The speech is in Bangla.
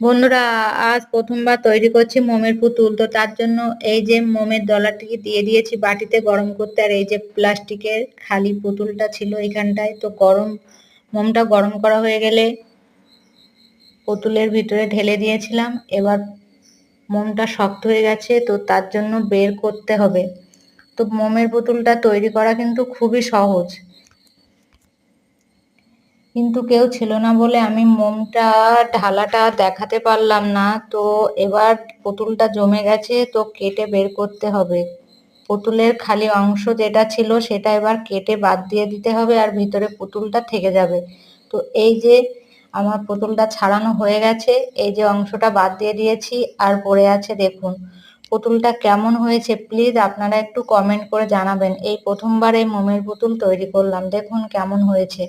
বন্ধুরা, আজ প্রথমবার তৈরি করছি মোমের পুতুল। তো তার জন্য এই যে মোমের ডলারটিকে দিয়ে দিয়েছি বাটিতে গরম করতে, আর এই যে প্লাস্টিকের খালি পুতুলটা ছিল এখানটায়, তো গরম, মোমটা গরম করা হয়ে গেলে পুতুলের ভিতরে ঢেলে দিয়েছিলাম। এবার মোমটা শক্ত হয়ে গেছে, তো তার জন্য বের করতে হবে। তো মোমের পুতুলটা তৈরি করা কিন্তু খুবই সহজ। কিন্তু কেউ ছিল না বলে আমি মোমটা, ঢালাটা দেখাতে পারলাম না। তো এবার পুতুলটা জমে গেছে, তো কেটে বের করতে হবে। পুতুলের খালি অংশ যেটা ছিল সেটা এবার কেটে বাদ দিয়ে দিতে হবে আর ভিতরে পুতুলটা থেকে যাবে। তো এই যে আমার পুতুলটা ছাড়ানো হয়ে গেছে, এই যে অংশটা বাদ দিয়ে দিয়েছি আর পড়ে আছে দেখুন। পুতুলটা কেমন হয়েছে প্লিজ আপনারা একটু কমেন্ট করে জানাবেন। এই প্রথমবার এই মোমের পুতুল তৈরি করলাম, দেখুন কেমন হয়েছে।